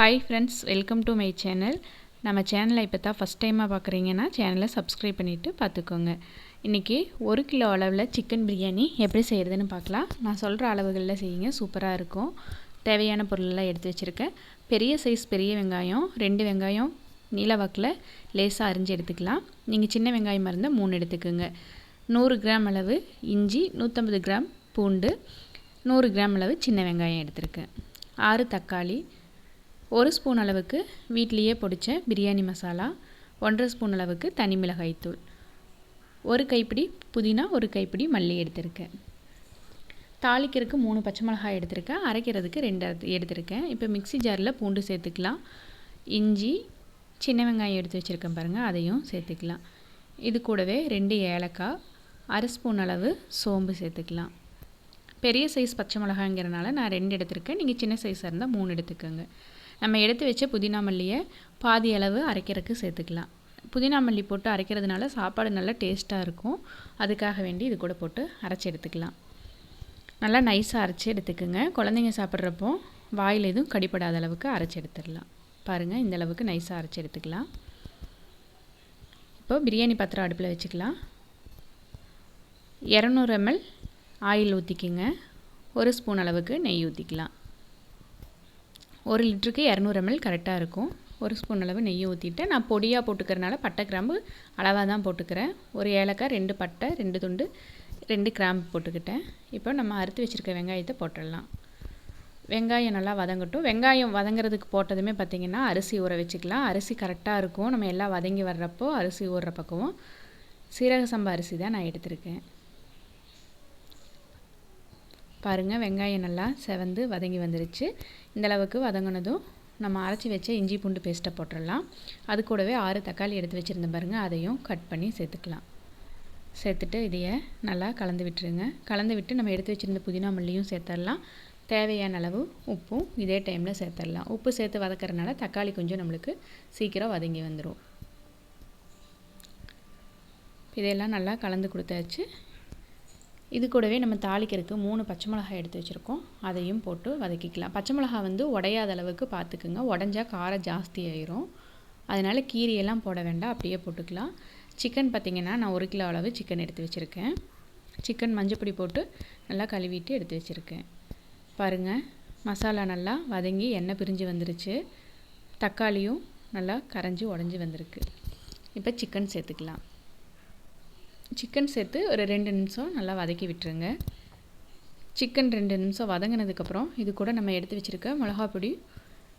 Hi friends welcome to my channel நம்ம சேனலை இப்போ தான் ஃபஸ்ட் டைமாக பார்க்குறீங்கன்னா சேனலை சப்ஸ்கிரைப் பண்ணிவிட்டு பார்த்துக்கோங்க இன்றைக்கி ஒரு கிலோ அளவில் சிக்கன் பிரியாணி எப்படி செய்கிறதுன்னு பார்க்கலாம் நான் சொல்கிற அளவுகளில் செய்யுங்க சூப்பராக இருக்கும். தேவையான பொருளெல்லாம் எடுத்து வச்சுருக்கேன். பெரிய சைஸ் பெரிய வெங்காயம் ரெண்டு வெங்காயம் நீல வாக்கில் லேசாக அரிஞ்சு எடுத்துக்கலாம். நீங்கள் சின்ன வெங்காயமாக இருந்தால் மூணு எடுத்துக்கோங்க. நூறு கிராம் அளவு இஞ்சி நூற்றம்பது கிராம் பூண்டு நூறு கிராம் அளவு சின்ன வெங்காயம் எடுத்திருக்கேன். ஆறு தக்காளி ஒரு ஸ்பூன் அளவுக்கு வீட்லேயே பொடித்த பிரியாணி மசாலா ஒன்றரை ஸ்பூன் அளவுக்கு தனி மிளகாய்த்தூள் ஒரு கைப்பிடி புதினா ஒரு கைப்பிடி மல்லி எடுத்திருக்கேன். தாளிக்கிறதுக்கு மூணு பச்சை மிளகாய் எடுத்திருக்கேன். அரைக்கிறதுக்கு ரெண்டு எடுத்திருக்கேன். இப்போ மிக்ஸி ஜாரில் பூண்டு சேர்த்துக்கலாம். இஞ்சி சின்ன வெங்காயம் எடுத்து வச்சுருக்கேன் பாருங்கள் அதையும் சேர்த்துக்கலாம். இது கூடவே ரெண்டு ஏலக்காய் அரை ஸ்பூன் அளவு சோம்பு சேர்த்துக்கலாம். பெரிய சைஸ் பச்சை மிளகாங்கிறனால நான் ரெண்டு எடுத்திருக்கேன். நீங்கள் சின்ன சைஸாக இருந்தால் மூணு எடுத்துக்கோங்க. நம்ம எடுத்து வச்ச புதினா மல்லியை பாதி அளவு அரைக்கிறதுக்கு சேர்த்துக்கலாம். புதினா மல்லி போட்டு அரைக்கிறதுனால சாப்பாடு நல்லா டேஸ்ட்டாக இருக்கும். அதுக்காக வேண்டி இது கூட போட்டு அரைச்சி எடுத்துக்கலாம். நல்லா நைஸாக அரைச்சி எடுத்துக்கோங்க. குழந்தைங்க சாப்பிட்றப்போ வாயில் எதுவும் கடிப்படாத அளவுக்கு அரைச்சி எடுத்துடலாம். பாருங்கள் இந்த அளவுக்கு நைஸாக அரைச்சி எடுத்துக்கலாம். இப்போது பிரியாணி பாத்திரம் அடுப்பில் வச்சுக்கலாம். இரநூறு எம்எல் ஆயில் ஊற்றிக்கிங்க ஒரு ஸ்பூன் அளவுக்கு நெய் ஊற்றிக்கலாம் ஒரு லிட்டருக்கு இரநூறு எம்எல் கரெக்டாக இருக்கும். ஒரு ஸ்பூன் அளவு நெய் ஊற்றிட்டு நான் பொடியாக போட்டுக்கிறனால பட்டை கிராம்பு அளவாக தான் போட்டுக்கிறேன். ஒரு ஏலக்காய் ரெண்டு பட்டை ரெண்டு துண்டு ரெண்டு கிராம்பு போட்டுக்கிட்டேன். இப்போ நம்ம அறுத்து வச்சுருக்க வெங்காயத்தை போட்டுடலாம். வெங்காயம் நல்லா வதங்கட்டும். வெங்காயம் வதங்குறதுக்கு போட்டதுமே பார்த்திங்கன்னா அரிசி ஊற வச்சுக்கலாம். அரிசி கரெக்டாக இருக்கும். நம்ம எல்லாம் வதங்கி வர்றப்போ அரிசி ஊறுற பக்கமும் சீரக சம்பா அரிசி தான் நான் எடுத்திருக்கேன். பாருங்கள் வெங்காயம் நல்லா செவந்து வதங்கி வந்துருச்சு. இந்தளவுக்கு வதங்கினதும் நம்ம அரைச்சி வச்ச இஞ்சி பூண்டு பேஸ்ட்டை போட்டுடலாம் அது கூடவே ஆறு தக்காளி எடுத்து வச்சுருந்தேன் பாருங்கள் அதையும் கட் பண்ணி சேர்த்துக்கலாம். சேர்த்துட்டு இதையை நல்லா கலந்து விட்டுருங்க. கலந்து விட்டு நம்ம எடுத்து வச்சுருந்த புதினா மல்லியும் சேர்த்துடலாம் தேவையான அளவு உப்பும் இதே டைமில் சேர்த்துடலாம் உப்பு சேர்த்து வதக்கிறதுனால தக்காளி கொஞ்சம் நம்மளுக்கு சீக்கிரம் வதங்கி வந்துடும் இதையெல்லாம் நல்லா கலந்து கொடுத்தாச்சு. இது கூடவே நம்ம தாளிக்கிறதுக்கு மூணு பச்சை மிளகாய் எடுத்து வச்சுருக்கோம். அதையும் போட்டு வதக்கிக்கலாம். பச்சை மிளகாய் வந்து உடையாத அளவுக்கு பார்த்துக்குங்க. உடஞ்சா காரம் ஜாஸ்தி ஆயிரும். அதனால் கீரியெல்லாம் போட வேண்டாம். அப்படியே போட்டுக்கலாம். சிக்கன் பார்த்திங்கன்னா நான் ஒரு கிலோ அளவு சிக்கன் எடுத்து வச்சுருக்கேன். சிக்கன் மஞ்சப்பொடி போட்டு நல்லா கழுவிட்டு எடுத்து வச்சுருக்கேன். பாருங்கள் மசாலா நல்லா வதங்கி எண்ணெய் பிரிஞ்சு வந்துருச்சு. தக்காளியும் நல்லா கரைஞ்சி உடஞ்சி வந்திருக்கு. இப்போ சிக்கன் சேர்த்துக்கலாம். சிக்கன் சேர்த்து ஒரு ரெண்டு நிமிஷம் நல்லா வதக்கி விட்டுருங்க. சிக்கன் ரெண்டு நிமிஷம் வதங்கினதுக்கப்புறம் இது கூட நம்ம எடுத்து வச்சுருக்க மிளகா பொடி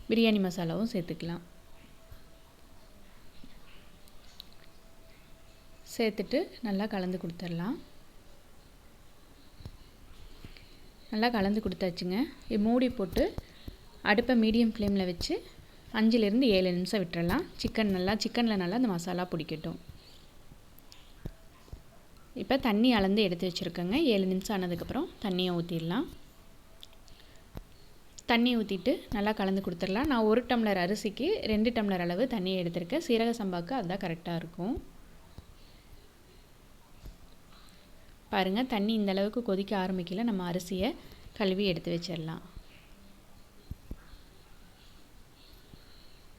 பிரியாணி மசாலாவும் சேர்த்துக்கலாம். சேர்த்துட்டு நல்லா கலந்து கொடுத்துடலாம். நல்லா கலந்து கொடுத்தாச்சுங்க. இது மூடி போட்டு அடுப்பை மீடியம் ஃப்ளேமில் வச்சு அஞ்சுலேருந்து ஏழு நிமிஷம் விட்டுறலாம். சிக்கன் நல்லா சிக்கனில் நல்லா அந்த மசாலா பிடிக்கட்டும். இப்போ தண்ணி அளந்து எடுத்து வச்சுருக்கேங்க. ஏழு நிமிஷம் ஆனதுக்கப்புறம் தண்ணியை ஊற்றிடலாம் தண்ணி ஊற்றிட்டு நல்லா கலந்து கொடுத்துடலாம். நான் ஒரு டம்ளர் அரிசிக்கு ரெண்டு டம்ளர் அளவு தண்ணியை எடுத்திருக்கேன். சீரக சம்பாவுக்கு அதுதான் கரெக்டாக இருக்கும். பாருங்கள் தண்ணி இந்த அளவுக்கு கொதிக்க ஆரம்பிக்கல. நம்ம அரிசியை கழுவி எடுத்து வச்சிடலாம்.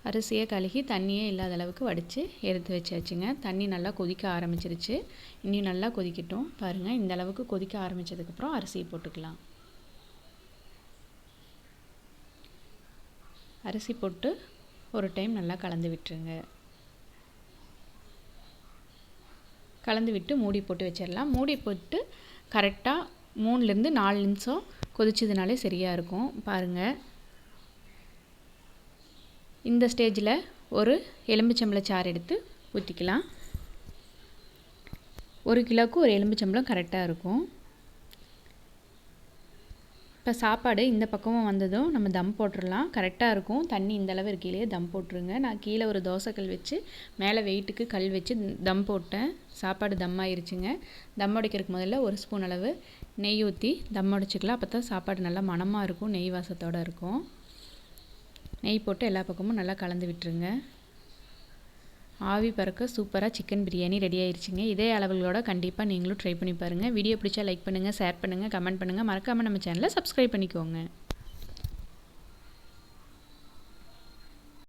அரிசியை கழுகி தண்ணியே இல்லாத அளவுக்கு வடித்து எடுத்து வச்சாச்சுங்க. தண்ணி நல்லா கொதிக்க ஆரம்பிச்சிருச்சு. இன்னும் நல்லா கொதிக்கட்டும். பாருங்கள் இந்த அளவுக்கு கொதிக்க ஆரம்பித்ததுக்கப்புறம் அரிசியை போட்டுக்கலாம். அரிசி போட்டு ஒரு டைம் நல்லா கலந்து விட்டுருங்க. கலந்து விட்டு மூடி போட்டு வச்சிடலாம். மூடி போட்டு கரெக்டாக மூணுலேருந்து நாலு நிமிஷம் கொதிச்சதுனாலே சரியாக இருக்கும். பாருங்கள் இந்த ஸ்டேஜில் ஒரு எலும்புச்சம்பளம் சாறு எடுத்து ஊற்றிக்கலாம் ஒரு கிலோவுக்கு ஒரு எலும்புச்சம்பளம் கரெக்டாக இருக்கும். இப்போ சாப்பாடு இந்த பக்கமும் வந்ததும் நம்ம தம் போட்டுடலாம் கரெக்டாக இருக்கும். தண்ணி இந்தளவு இருக்கையிலேயே தம் போட்டுருங்க. நான் கீழே ஒரு தோசைக்கல் வச்சு மேலே வெயிட்டுக்கு கல் வச்சு தம் போட்டேன். சாப்பாடு தம் ஆயிருச்சுங்க. தம் உடைக்கிறதுக்கு முதல்ல ஒரு ஸ்பூன் அளவு நெய் ஊற்றி தம் உடைச்சிக்கலாம். அப்போ தான் சாப்பாடு நல்லா மணமாக இருக்கும் நெய் வாசத்தோடு இருக்கும். நெய் போட்டு எல்லா பக்கமும் நல்லா கலந்து விட்டுருங்க. ஆவி பறக்க சூப்பராக சிக்கன் பிரியாணி ரெடி ஆயிடுச்சுங்க இதே அளவுகளோட கண்டிப்பாக நீங்களும் ட்ரை பண்ணி பாருங்கள் வீடியோ பிடிச்சா லைக் பண்ணுங்கள் ஷேர் பண்ணுங்கள் கமெண்ட் பண்ணுங்கள் மறக்காமல் நம்ம சேனலை சப்ஸ்கிரைப் பண்ணிக்கோங்க.